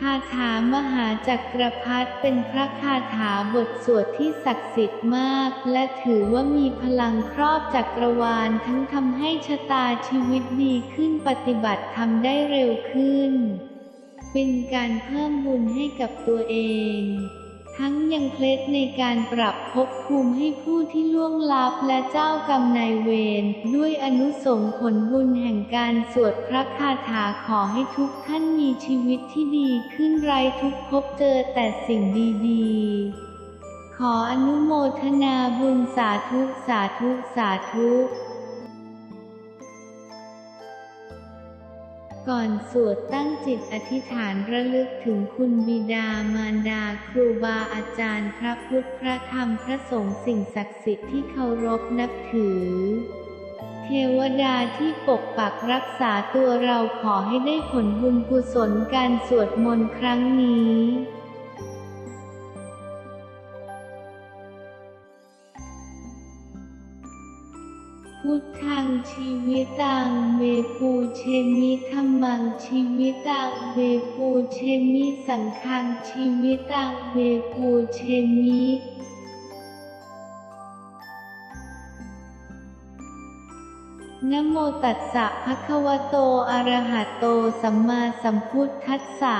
คาถามหาจักรพรรดิเป็นพระคาถาบทสวดที่ศักดิ์สิทธิ์มาก และถือว่ามีพลังครอบจักรวาลทั้งทำให้ชะตาชีวิตดีขึ้นปฏิบัติทำได้เร็วขึ้น เป็นการเพิ่มบุญให้กับตัวเอง ทั้งยังเคล็ดในการปรับภพภูมิให้ผู้ที่ล่วงลับและเจ้ากรรมนายเวร ด้วยอนุสงผลบุญแห่งการสวดพระคาถาขอให้ทุกท่านมีชีวิตที่ดีขึ้นไรทุกพบเจอแต่สิ่งดีๆ ขออนุโมทนาบุญสาธุสาธุสาธุ ก่อนสวดตั้งจิตอธิษฐานระลึกถึงคุณบิดามารดาครูบาอาจารย์พระพุทธพระธรรมพระสงฆ์สิ่งศักดิ์สิทธิ์ที่เคารพนับถือ เทวดาที่ปกปักรักษาตัวเราขอให้ได้ผลบุญกุศลการสวดมนต์ครั้งนี้ พุทธังชีวิตังเมปูเชมิธรรมังชีวิตังเมปูเชมิสังฆังชีวิตังเมปูเชมินโมตัสสะภะคะวะโตอะระหะโตสัมมาสัมพุทธัสสะ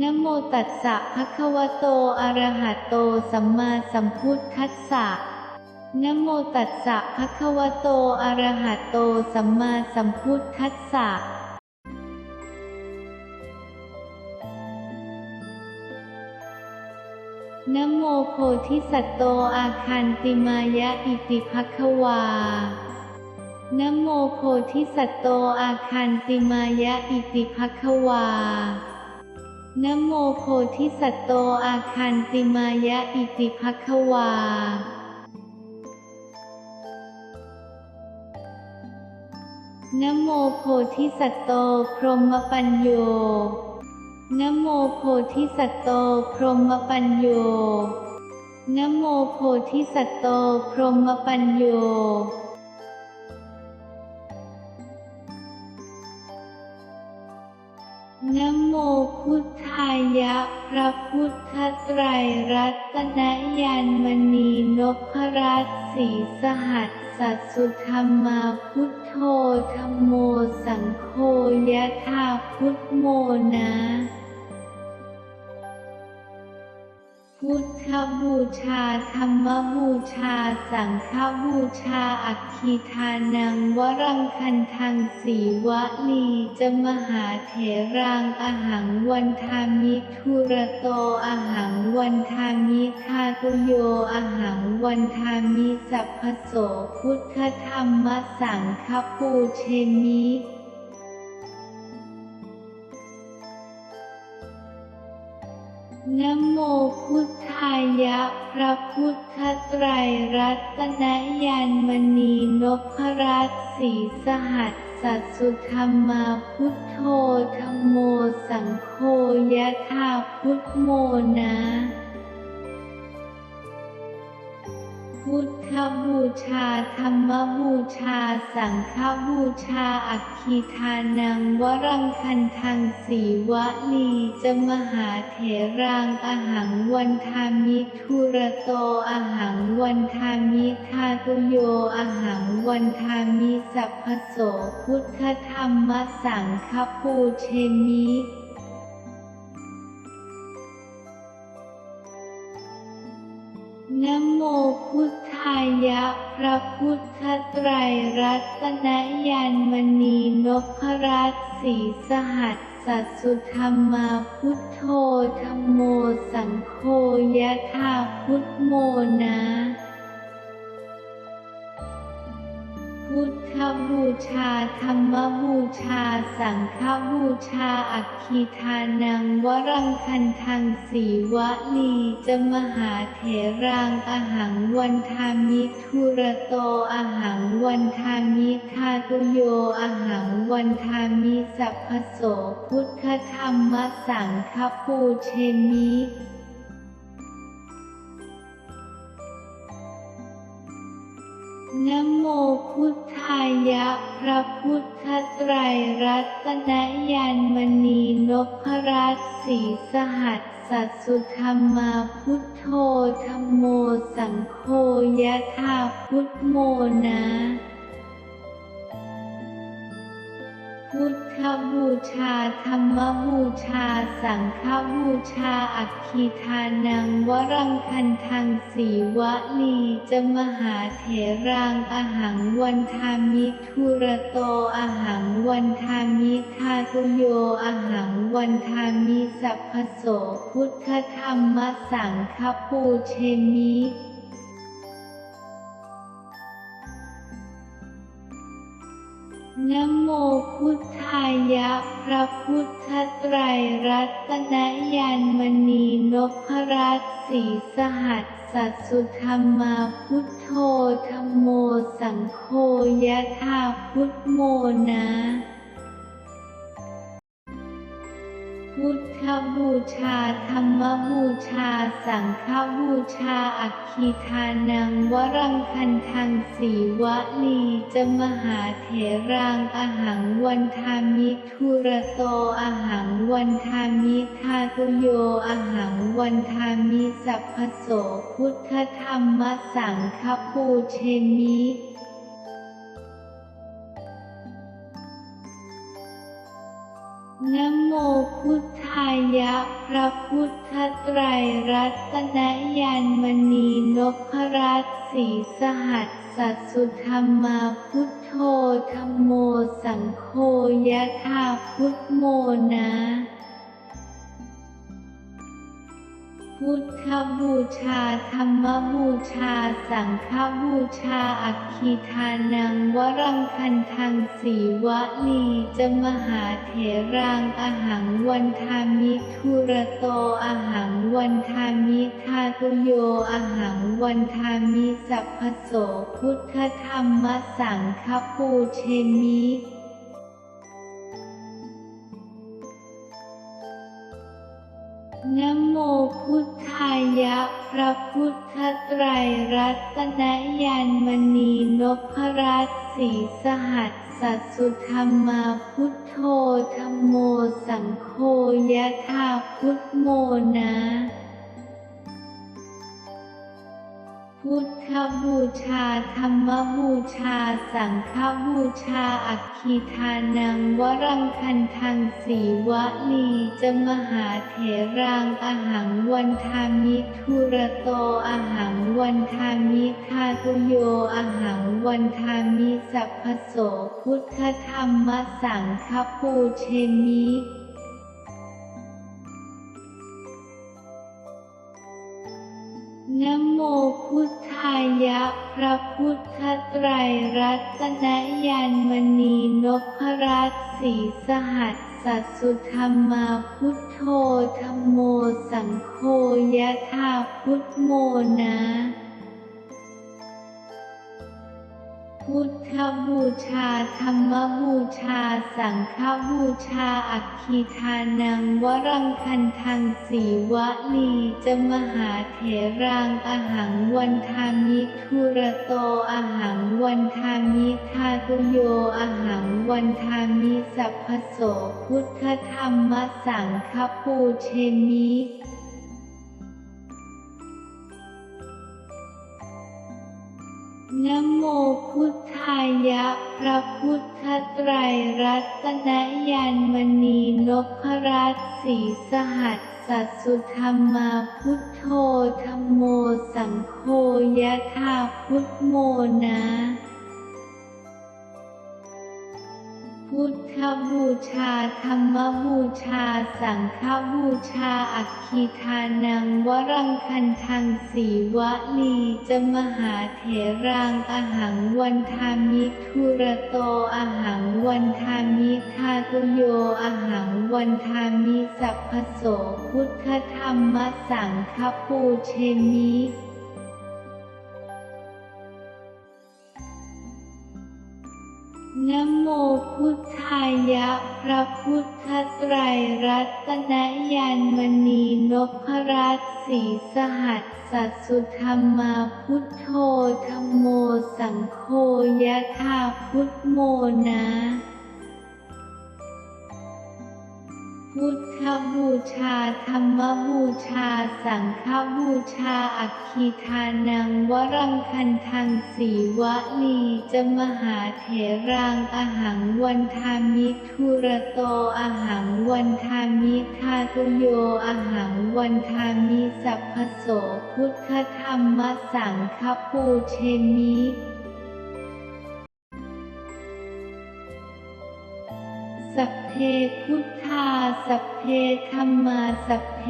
นโมตัสสะภะคะวะโตอะระหะโตสัมมาสัมพุทธัสสะ นโมตัสสะภะคะวะโต อะระหะโต สัมมาสัมพุทธัสสะนโมโพธิสัตโตอาคันติมายะอิติภควานโมโพธิสัตโตอาคันติมายะอิติภควานโมโพธิสัตโตอาคันติมายะอิติภควา นะโมโพธิสัตว์โตพรหมปัญโยนะโมโพธิสัตว์โตพรหมปัญโยนะโมโพธิสัตว์โตพรหมปัญโย พระพุทธไตรรัตนยานมณีนพรัตน์สีสหัสสัสสุธรรมาพุทโธธรรมโมสังโฆยะธาพุทโมนะ พุทธบูชาธรรมบูชา สังฆบูชา อัคคีทานังวรังคันทังสีวลีจะมหาเถรังอหังวันทามิทุระโตอหังวันทามิคาตุโยอหังวันทามิสัพพโสพุทธธรรมสังฆปูเชมิ นโมพุทธายะ พระพุทธไตรรัตนยานมณีนพรัตน์สีสหัสสัสสุธรรมาพุทโธธรรมโมสังโฆยะธาพุทโมนะ พุทธบูชาธรรมบูชา สังฆบูชา อัคคีทานังวรังคันทังสีวลีจะมหาเถรังอหังวันทามิทุระโตอหังวันทามิคาตุโยอหังวันทามิสัพพโสพุทธธรรมสังฆปูเชมิ โมพุทธายะ พระพุทธไตรรัตนยานมณีนพรัตน์สีสหัสสัสุธรรมาพุทโธธรรมโมสังโฆยะธาพุทโมนะ พุทธบูชาธรรมบูชา สังฆบูชา อัคคีทานังวรังคันทังสีวลีจะมหาเถรังอหังวันทามิทุระโตอหังวันทามิคาตุโยอหังวันทามิสัพพโสพุทธธรรมสังฆปูเชมิ นโมพุทธายะพระพุทธไตรรัตนยานมณีนพรัตน์สีสหัสสัสสุธรรมาพุทโธธรรมโมสังโฆยะธาพุทโมนะ พุทธบูชาธรรมบูชาสังฆบูชาอัคคีทานังวรังคันทังสีวลีจะมหาเถรังอหังวันทามิทุระโตอหังวันทามิทาตุโยอหังวันทามิสัพพโสพุทธธรรมสังฆปูเชมิ นโมพุทธายะ พระพุทธไตรรัตนยานมณีนพรัตน์สีสหัสสัสสุธรรมาพุทโธธรรมโมสังโฆยะธาพุทโมนะ พุทธบูชาธรรมบูชา สังฆบูชา อัคคีทานังวรังคันทังสีวลีจะมหาเถรังอหังวันทามิทุระโตอหังวันทามิทาตุโยอหังวันทามิสัพพโสพุทธธรรมสังฆปูเชมิ นะโมพุทธายะ พระพุทธไตรรัตนยานมณีนพรัตน์สีสหัสสัสสุธรรมาพุทโธธรรมโมสังโฆยะธาพุทโมนะ พุทธบูชาธรรมบูชา สังฆบูชา อัคคีทานังวรังคันทังสีวลีจะมหาเถรังอหังวันทามิทุระโตอหังวันทามิทาตุโยอหังวันทามิสัพพโสพุทธธรรมสังฆปูเชมิ นโมพุทธายะ พระพุทธไตรรัตนยานมณีนพรัตน์สีสหัสสัสสุธรรมาพุทโธธรรมโมสังโฆยะธาพุทโมนะ พุทธบูชาธรรมบูชา สังฆบูชา อัคคีทานังวรังคันทังสีวลีจะมหาเถรังอหังวันทามิทุระโตอหังวันทามิทาตุโยอหังวันทามิสัพพโสพุทธธรรมสังฆปูเชมิ พุทธายะ พระพุทธไตรรัตนยานมณีนพรัตน์สีสหัสสัสสุธรรมาพุทโธธรรมโมสังโฆยะธาพุทโมนะ พุทธบูชาธรรมบูชา สังฆบูชา อัคคีทานังวรังคันทังสีวลีจะมหาเถรังอหังวันทามิทุระโตอหังวันทามิทาตุโยอหังวันทามิสัพพโสพุทธธรรมสังฆปูเชมิ นะโมพุทธายะ พระพุทธไตรรัตนยานมณีนพรัตน์สีสหัสสัสสุธรรมาพุทโธธรรมโมสังโฆยะธาพุทโมนะ พุทธบูชาธรรมบูชา สังฆบูชา อัคคีทานังวรังคันทังสีวลีจะมหาเถรังอหังวันทามิทุระโตอหังวันทามิทาตุโยอหังวันทามิสัพพโสพุทธธรรมสังฆปูเชมิ นะโมพุทธายะพระพุทธไตรรัตนยานมณีนพรัตน์สีสหัสสัสุธรรมาพุทโธธรรมโมสังโฆยะธาพุทโมนะ พุทธบูชาธรรมบูชา สังฆบูชา อัคคีทานังวรังคันทังสีวลีจะมหาเถรังอหังวันทามิทุระโตอหังวันทามิทาตุโยอหังวันทามิสัพพโสพุทธธรรมสังฆปูเชมิ สัพเพพุทธา สัพเพธรรมาสัพเพ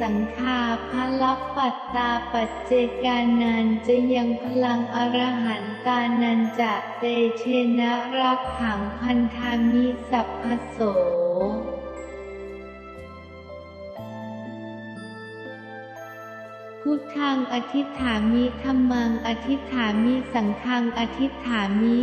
สังฆาพลับปัตตาปัจเจกานันจะยังพลังอรหันตานันจะเตเชนะรักขังพันธามิสัพพโสพุทธังอธิษฐามิธรรมังอธิษฐามิสังฆังอธิษฐามิ